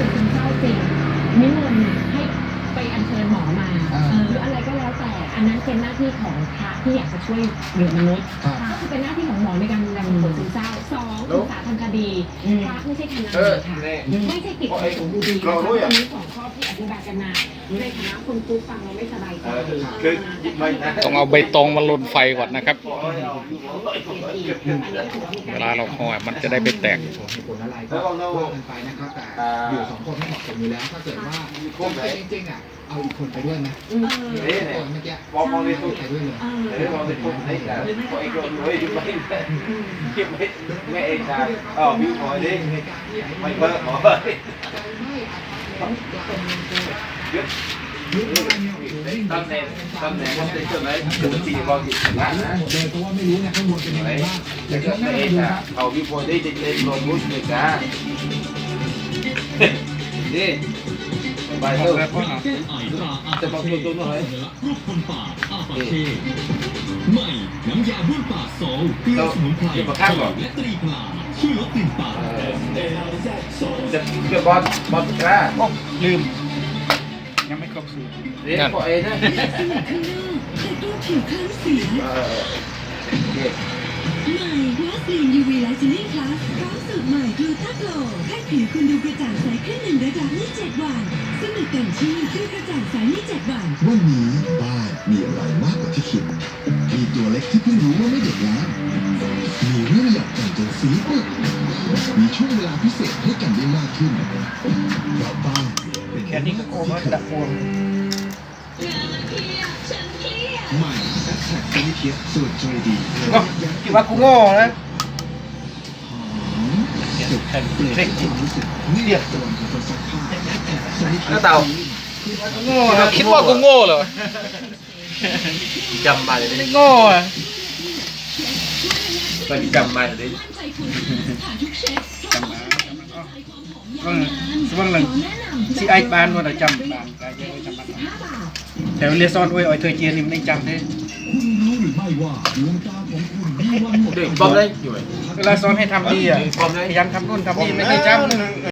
ป่วยซึมเศร้าจริงนิมนต์ให้ไปอัญเชิญหมอมาอ่าหรืออะไรก็แล้วแต่ อันนั้นเป็นหน้าที่ของพระที่อยากจะช่วยเหลือมนุษย์ครับก็คือเป็นหน้าที่ของหมอในการดูแลผู้ป่วยซึมเศร้าสองศึกษาทางคดีพระไม่ใช่ทนายเออค่ะนี่ไม่ใช่ติดในสูงดีๆเรานะคะรู้อะอันนี้สองข้อที่อธิบาย กันมาในฐานะคนปุ๊บฟังเราไม่สบายใจเออคือไม่นะต้องเอาใบตองมาลนไฟก่อนนะครับขอให้เอาอยู่หัวไปผมว่าเก็บอัเงินนนี้ถือว่ามีกเวลาเราห่อมันจะได้ไม่แตกเหตุผลอะไรก็ว่ากันไปนะครับแต่อยู่สองคนไม่เหมาะสมอยู่แล้วถ้าเกิดว่าจริงๆอะเอาอีกคนไปด้วยไหมอืมเอ๊ะเเนี่ยมื่อกี้มองมองในตู้ไปด้วยเลยเออเอ๊ะมองในตู้ให้แต่พอไอ้คนเฮ้ยอยู่ไม่เก็บไม่ไม่เองจ้าอ๋อวิวหอยดิในการที่ไม่เพิ่มหอ ตัวยึดยุคนี้เนี่ยตำแหน่งตำแหน่งมันเป็นจุดไหนถึงสี่บอลกี่ชนะนะหมดเลยเพราะว่าไม่รู้เนี่ยข้างบนเป็นยังไงบ้างแต่เดี๋ยวก็ช่วงหน้าไม่มาเองดูจ้าครับเอาวิวหอยดิจะเล่นโรบุสเลยจ้านี่ไปเถอะแก้ไอตราอาจะบอกตัวตัวหน่อยสัญลักษณ์รูปคนป่าอาปาเช่ใหม่น้ำยาบ้วนปากโซลเกลือสมุนไพรเก็บปากข้างก่อนและตรีพลาช่วยลดกลิ่นปาก จะเก็บบอลบอลกล้าลืม ยังไม่ครบสูตรเรียนพอเองนะแต่ตัวผิวคล้ำเสียเออโอเคใหม่วาสลีน UV ไลท์เจลลี่คลาสพร้อมสูตรใหม่กลูตาโกลให้ผิวคุณดูกระจ่างใสขึ้นหนึ่งระดับในเจ็ดวันสนุกเต็มที่ด้วยกระจ่างใสในเจ็ดวัน วันนี้บ้านมีอะไรมากกว่าที่คิด มีตัวเล็กที่เพิ่งรู้ว่าไม่เด็กแล้ว มีเรื่องอยากกันจนซีดปึ๊กมีช่วงเวลาพิเศษให้กันได้มากขึ้นเพราะบ้านเป็นแค่นี้ก็โอ้ยดักพวงใหม่แอคแท็กซิลิเทียสูตรจอยดีคิดว่ากูโง่นะสุดแผ่นเปลี่ยนความรู้สึกเรียบตัวของคนซักผ้าแอคแท็กซิลิเทียแล้วเต่าโง่นะคิดว่ากูโง่เหรอจำมาเลยไม่โง่อะ มันจำมาเลยอืมสมมติหนึ่งที่ไอ้บ้านว่าเราจำบ้านก็เยอะจำบ้านแต่เรียนซ้อนไว้อ้อยเธอเจียนี่มันได้จำได้คุณรู้หรือไม่ว่าดวงตาของคุณมีวันหมดเด็กป้อมได้อยู่ไหมเวลาซ้อนให้ทำดีอะป้อมได้พยายามทำนู่นทำนี่ไม่ได้จำ